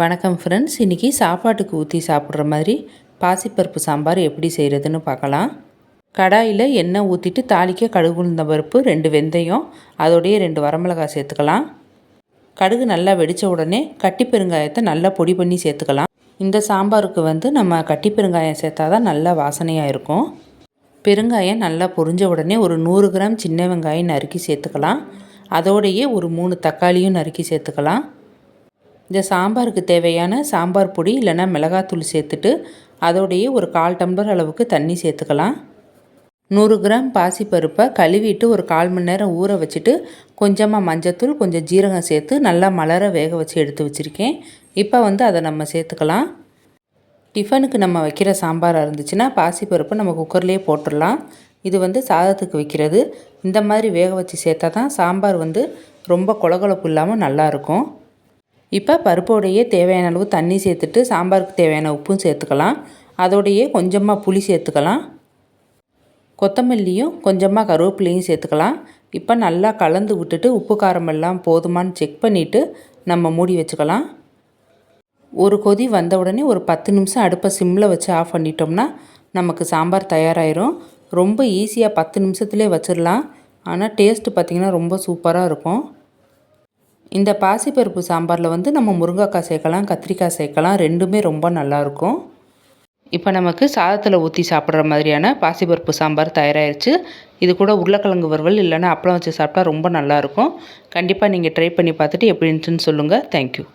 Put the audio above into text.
வணக்கம் ஃப்ரெண்ட்ஸ் இன்றைக்கி சாப்பாட்டுக்கு ஊற்றி சாப்பிட்ற மாதிரி பாசிப்பருப்பு சாம்பார் எப்படி செய்கிறதுன்னு பார்க்கலாம். கடாயில் எண்ணெய் ஊற்றிட்டு தாளிக்க கடுகு உளுந்த பருப்பு ரெண்டு வெந்தயம் அதோடைய ரெண்டு வரமிளகாய் சேர்த்துக்கலாம். கடுகு நல்லா வெடித்த உடனே கட்டி பெருங்காயத்தை நல்லா பொடி பண்ணி சேர்த்துக்கலாம். இந்த சாம்பாருக்கு வந்து நம்ம கட்டி பெருங்காயம் சேர்த்தா தான் நல்லா வாசனையாக இருக்கும். பெருங்காயம் நல்லா பொரிஞ்ச உடனே ஒரு நூறு கிராம் சின்ன வெங்காயம் நறுக்கி சேர்த்துக்கலாம். அதோடையே ஒரு மூணு தக்காளியும் நறுக்கி சேர்த்துக்கலாம். இந்த சாம்பாருக்கு தேவையான சாம்பார் பொடி இல்லைன்னா மிளகாத்தூள் சேர்த்துட்டு அதோடையே ஒரு கால் டம்ளர் அளவுக்கு தண்ணி சேர்த்துக்கலாம். நூறு கிராம் பாசிப்பருப்பை கழுவிட்டு ஒரு கால் மணி நேரம் ஊற வச்சுட்டு கொஞ்சமாக மஞ்சத்தூள் கொஞ்சம் ஜீரகம் சேர்த்து நல்லா மலர வேக வச்சு எடுத்து வச்சுருக்கேன். இப்போ வந்து அதை நம்ம சேர்த்துக்கலாம். டிஃபனுக்கு நம்ம வைக்கிற சாம்பாராக இருந்துச்சுன்னா பாசிப்பருப்பு நம்ம குக்கர்லேயே போட்டுடலாம். இது வந்து சாதத்துக்கு வைக்கிறது. இந்த மாதிரி வேக வச்சு சேர்த்தா தான் சாம்பார் வந்து ரொம்ப கொலகொலப்பு இல்லாமல் நல்லாயிருக்கும் இப்போ பருப்போடையே தேவையான அளவு தண்ணி சேர்த்துட்டு சாம்பாருக்கு தேவையான உப்பும் சேர்த்துக்கலாம். அதோடையே கொஞ்சமாக புளி சேர்த்துக்கலாம். கொத்தமல்லியும் கொஞ்சமாக கருவேப்பிலையும் சேர்த்துக்கலாம். இப்போ நல்லா கலந்து விட்டுட்டு உப்பு காரமெல்லாம் போதுமான்னு செக் பண்ணிவிட்டு நம்ம மூடி வச்சுக்கலாம். ஒரு கொதி வந்த உடனே ஒரு பத்து நிமிஷம் அடுப்பை சிம்மில் வச்சு ஆஃப் பண்ணிட்டோம்னா நமக்கு சாம்பார் தயாராகிரும் ரொம்ப ஈஸியாக பத்து நிமிஷத்துலேயே வச்சிடலாம் ஆனால் டேஸ்ட்டு பார்த்திங்கன்னா ரொம்ப சூப்பராக இருக்கும். இந்த பாசிப்பருப்பு சாம்பாரில் வந்து நம்ம முருங்கைக்காய் சேர்க்கலாம் கத்திரிக்காய் சேர்க்கலாம். ரெண்டுமே ரொம்ப நல்லாயிருக்கும். இப்போ நமக்கு சாதத்தில் ஊற்றி சாப்பிட்ற மாதிரியான பாசிப்பருப்பு சாம்பார் தயாராகிடுச்சு இது கூட உருளைக்கிழங்கு வறுவல் இல்லைன்னா அப்பளம் வச்சு சாப்பிட்டா ரொம்ப நல்லாயிருக்கும். கண்டிப்பாக நீங்கள் ட்ரை பண்ணி பார்த்துட்டு எப்படி இருந்துச்சுன்னு சொல்லுங்கள் தேங்க்யூ